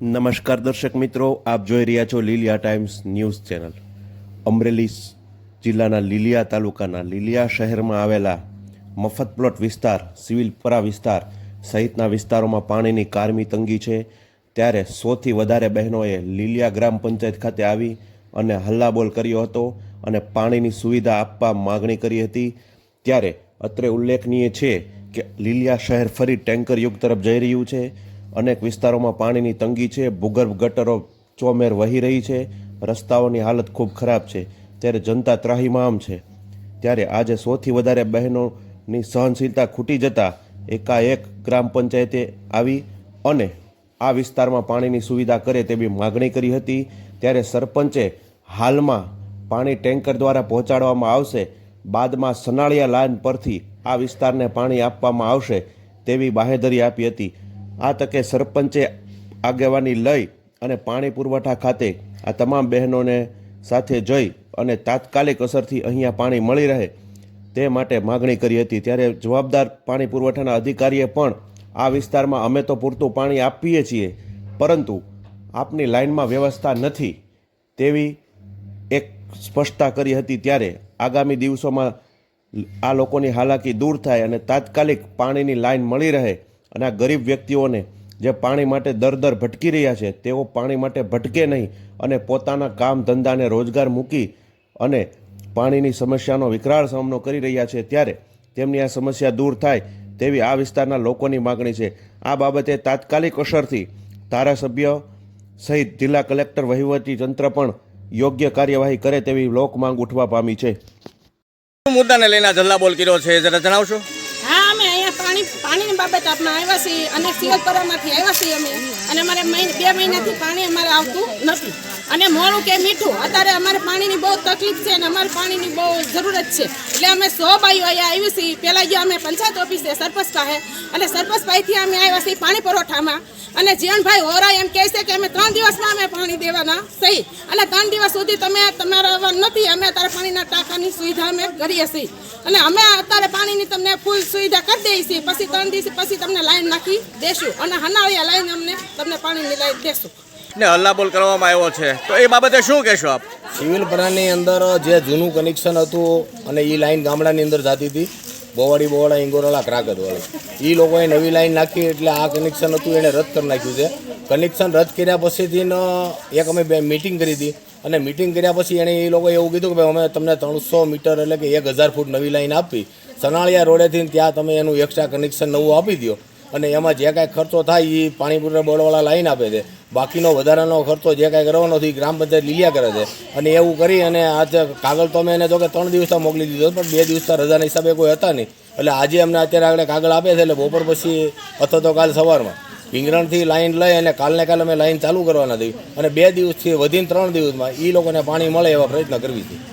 નમસ્કાર દર્શક મિત્રો, આપ જોઈ રહ્યા છો Liliya Times News channel. Amreli જિલ્લાના લીલિયા તાલુકાના લીલિયા શહેરમાં આવેલા મફત પ્લોટ વિસ્તાર સિવિલપરા વિસ્તાર સહિતના વિસ્તારોમાં પાણીની કારમી તંગી છે. ત્યારે સોથી વધારે બહેનોએ લીલિયા ગ્રામ પંચાયત ખાતે આવી અને હલ્લાબોલ કર્યો હતો અને પાણીની સુવિધા આપવા માગણી કરી હતી. ત્યારે અત્રે ઉલ્લેખનીય છે કે લીલિયા શહેર ફરી ટેન્કર યુગ તરફ જઈ રહ્યું છે. અનેક વિસ્તારોમાં પાણીની તંગી છે, ભૂગર્ભ ગટરો ચોમેર વહી રહી છે, રસ્તાઓની હાલત ખૂબ ખરાબ છે, ત્યારે જનતા ત્રાહિમામ છે. ત્યારે આજે સૌથી વધારે બહેનોની સહનશીલતા ખૂટી જતા એકાએક ગ્રામ પંચાયતે આવી અને આ વિસ્તારમાં પાણીની સુવિધા કરે તેવી માગણી કરી હતી. ત્યારે સરપંચે હાલમાં પાણી ટેન્કર દ્વારા પહોંચાડવામાં આવશે, બાદમાં સનાળિયા લાઇન પરથી આ વિસ્તારને પાણી આપવામાં આવશે તેવી બાહેધરી આપી હતી. આ તકે સરપંચે આગેવાની લઈ અને પાણી પુરવઠા ખાતે આ તમામ બહેનોને સાથે જઈ અને તાત્કાલિક અસરથી અહીંયા પાણી મળી રહે તે માટે માગણી કરી હતી. ત્યારે જવાબદાર પાણી પુરવઠાના અધિકારીએ પણ આ વિસ્તારમાં અમે તો પૂરતું પાણી આપીએ છીએ, પરંતુ આપની લાઇનમાં વ્યવસ્થા નથી તેવી એક સ્પષ્ટતા કરી હતી. ત્યારે આગામી દિવસોમાં આ લોકોની હાલાકી દૂર થાય અને તાત્કાલિક પાણીની લાઇન મળી રહે અને આ ગરીબ વ્યક્તિઓને જે પાણી માટે દર દર ભટકી રહ્યા છે, તેઓ પાણી માટે ભટકે નહીં અને પોતાના કામ ધંધાને રોજગાર મૂકી અને પાણીની સમસ્યાનો વિકરાળ સામનો કરી રહ્યા છે. ત્યારે તેમની આ સમસ્યા દૂર થાય તેવી આ વિસ્તારના લોકોની માગણી છે. આ બાબતે તાત્કાલિક અસરથી ધારાસભ્ય સહિત જિલ્લા કલેક્ટર વહીવટી તંત્ર પણ યોગ્ય કાર્યવાહી કરે તેવી લોક માંગ ઉઠવા પામી છે. મુદ્દાને લઈને જલ્લા બોલ કર્યો છે. જરા જણાવશો? પાણી પાણીની બાબત આપણે આવ્યા છીએ અને સિવલપરામાંથી આવ્યા છીએ અમે. અને અમારે બે મહિનાથી પાણી અમારે આવતું નથી. અને મોડું કે મીઠું, અત્યારે અમારે પાણીની બહુ તકલીફ છે અને અમારે પાણીની બહુ જરૂરત છે. એટલે અમે સો બાઈઓ અહીંયા આવી છીએ. પહેલાં ગયા અમે પંચાયત ઓફિસે સરપંચ પાસે, અને સરપંચ પાસેથી અમે આવ્યા છીએ પાણી પુરવઠામાં અને જીવનભાઈ હોરા એમ કહે છે કે અમે ત્રણ દિવસમાં અમે પાણી દેવાના સહી અને ત્રણ દિવસ સુધી તમે તમારા નથી, અમે અત્યારે પાણીના ટાંકાની સુવિધા અમે કરીએ છીએ. અને અમે અત્યારે પાણીની તમને ફૂલ સુવિધા કરી દઈએ છીએ. પછી ત્રણ દિવસ પછી તમને લાઈન નાખી દેશું અને હનાળિયા લાઈન અમને તમને પાણીની લાઈન દેશું. ને હલ્લાબોલ કરવામાં આવ્યો છે. તો એ બાબતે શું કહેશો આપ? સિવિલ પરાની અંદર જે જૂનું કનેક્શન હતું અને એ લાઈન ગામડાની અંદર જતી હતી બોવાડી બોવાડા ઇંગોરાળા ક્રાકતવાળી એ લોકોએ નવી લાઈન નાખી એટલે આ કનેક્શન હતું એને રદ કરી નાખ્યું છે. કનેક્શન રદ કર્યા પછીથી એક અમે બે મિટિંગ કરી હતી. અને મિટિંગ કર્યા પછી એણે એ લોકોએ એવું કીધું કે ભાઈ અમે તમને ત્રણસો મીટર એટલે કે એક હજાર ફૂટ નવી લાઈન આપી. સનાળિયા રોડેથી ત્યાં તમે એનું એક્સ્ટ્રા કનેક્શન નવું આપી દો અને એમાં જે કાંઈ ખર્ચો થાય એ પાણીપુરા બોર્ડવાળા લાઈન આપે છે. બાકીનો વધારાનો ખર્ચો જે કાંઈ કરવાનો હતો એ ગ્રામ પંચાયત લીલિયા કરે છે. અને એવું કરી અને આજે કાગળ તો અમે એને જો કે ત્રણ દિવસમાં મોકલી દીધો પણ બે દિવસના રજાના હિસાબે કોઈ હતા નહીં. એટલે આજે અમને અત્યારે આગળ કાગળ આપે છે એટલે બપોર પછી અથવા તો કાલ સવારમાં. ભીંગરણથી લાઈન લઈ અને કાલને કાલે અમે લાઈન ચાલુ કરવાના હતી અને બે દિવસથી વધીને ત્રણ દિવસમાં એ લોકોને પાણી મળે એવા પ્રયત્ન કરવી હતી